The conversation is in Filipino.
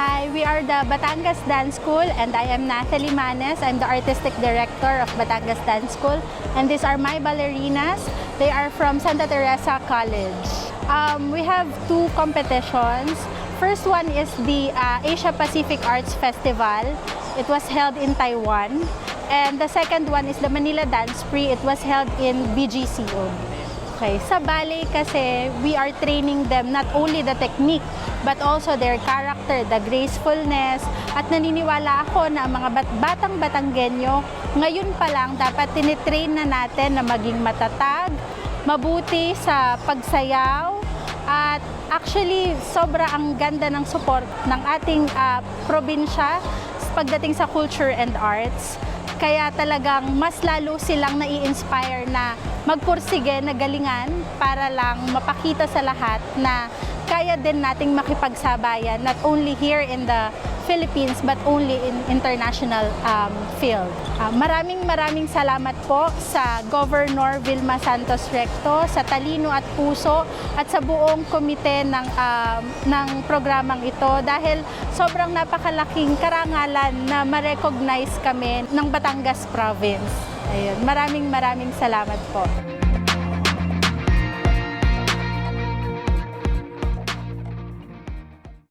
Hi, we are the Batangas Dance School and I am Nathalie Manes. I'm the artistic director of Batangas Dance School and these are my ballerinas. They are from Santa Teresa College. Um, we have two competitions. First one is the uh, Asia Pacific Arts Festival. It was held in Taiwan. And the second one is the Manila Dance Prix. It was held in BGCO. Okay, sa ballet kasi we are training them not only the technique but also their character, the gracefulness at naniniwala ako na ang mga bat- batang Batanggenyo ngayon pa lang dapat tinitrain na natin na maging matatag, mabuti sa pagsayaw at actually sobra ang ganda ng support ng ating ah, probinsya pagdating sa culture and arts. Kaya talagang mas lalo silang nai-inspire na magpursige na galingan para lang mapakita sa lahat na kaya din nating makipagsabayan not only here in the Philippines but only in international um, field. Ah, maraming maraming salamat po sa Governor Vilma Santos Recto, sa talino at puso at sa buong komite ng um, ng programang ito dahil sobrang napakalaking karangalan na ma-recognize kami ng Batangas Province. Ayun, maraming maraming salamat po.